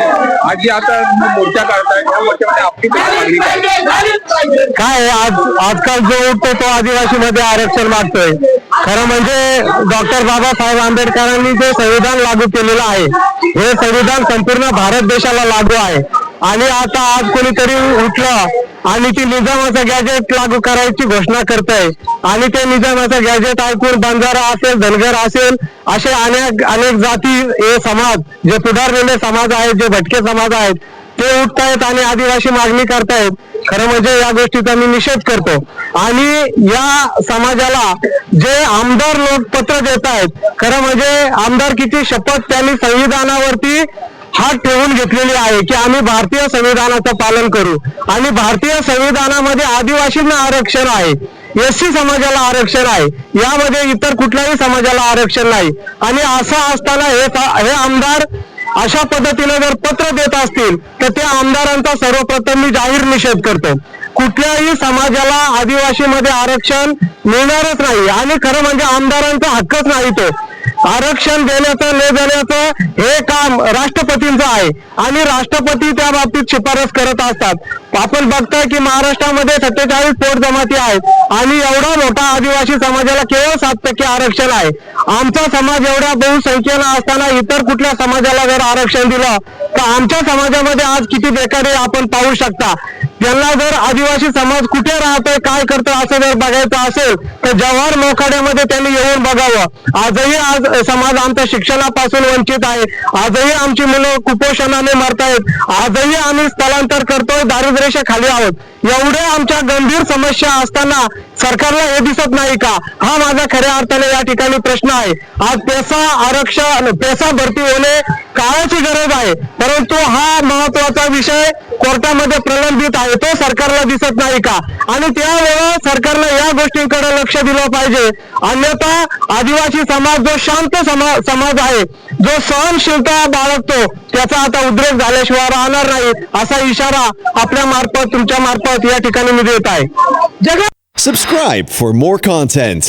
आज आता मोर्चा काढताय या मोर्चामध्ये आपली काय मागणी काय काय आहे, आज? आजकाल जो उठतो तो आदिवासी मध्ये आरक्षण मागतोय. खरं म्हणजे डॉक्टर बाबासाहेब आंबेडकरांनी जे संविधान लागू केलेलं आहे हे संविधान संपूर्ण भारत देशाला लागू आहे. आणि आता आज कोणीतरी उठलं आणि ती निजामाचा गॅजेट लागू करायची घोषणा करत आहे आणि ते निजामाचा गॅजेट ऐकून बंजारा असेल धनगर असेल असे अनेक अनेक जाती हे समाज जे सुधारलेले समाज आहेत जे भटके समाज आहेत ते उठतायत आणि आदिवासी मागणी करतायत. खरं म्हणजे या गोष्टीचा मी निषेध करतो. आणि या समाजाला जे आमदार लोक पत्र देत आहेत खरं म्हणजे आमदार किती शपथ त्यांनी संविधानावरती हात ठेवून घेतलेली आहे की आम्ही भारतीय संविधानाचं पालन करू. आणि भारतीय संविधानामध्ये आदिवासींना आरक्षण आहे. एस सी समाजाला आरक्षण आहे. यामध्ये इतर कुठल्याही समाजाला आरक्षण नाही. आणि असं असताना हे हे आमदार अशा पद्धतीने जर पत्र देत असतील तर त्या आमदारांचा सर्वप्रथम मी जाहीर निषेध करतो. कुठल्याही समाजाला आदिवासीमध्ये आरक्षण मिळणारच नाही. आणि खरं म्हणजे आमदारांचा हक्कच नाही तो. आरक्षण देण्याचं न देण्याचं हे काम राष्ट्रपतींचं आहे. आणि राष्ट्रपती त्या बाबतीत शिफारस करत असतात. आपण बघतोय की महाराष्ट्रामध्ये सत्तेचाळीस पोट जमाती आहेत. आणि एवढा मोठा आदिवासी समाजाला केवळ सात टक्के आरक्षण आहे. आमचा समाज एवढ्या बहुसंख्येनं असताना इतर कुठल्या समाजाला जर आरक्षण दिलं तर आमच्या समाजामध्ये आज किती बेकारी आपण पाहू शकता. यांना जर आदिवासी समाज कुठे राहतोय काय करतोय असं जर बघायचं असेल तर जव्हार मोखाड्यामध्ये त्यांनी येऊन बघावं. आजही आज समाज आमच्या शिक्षणापासून वंचित आहे. आजही आमची मुलं कुपोषणाने मरतायत. आजही आम्ही स्थलांतर करतोय दारिद्र्याच्या खाली आहोत. एवढे आमच्या गंभीर समस्या असताना सरकारला हे दिसत नाही का? हा माझा खऱ्या अर्थाने या ठिकाणी प्रश्न आहे. आज पेसा आरक्षण पेसा भरती होणे काळाची गरज आहे. परंतु हा महत्त्वाचा विषय कोर्टामध्ये प्रलंबित आहे. तो सरकारला दिसत नाही का? आणि त्यावेळेस सरकारला या गोष्टींकडे लक्ष दिलं पाहिजे. अन्यथा आदिवासी समाज जो शांत समाज आहे जो सहनशीलता बाळगतो त्याचा आता उद्रेक झाल्याशिवाय राहणार नाही असा इशारा आपल्या मार्फत तुमच्या मार्फत या ठिकाणी मी देत आहे. जगा Subscribe for more content.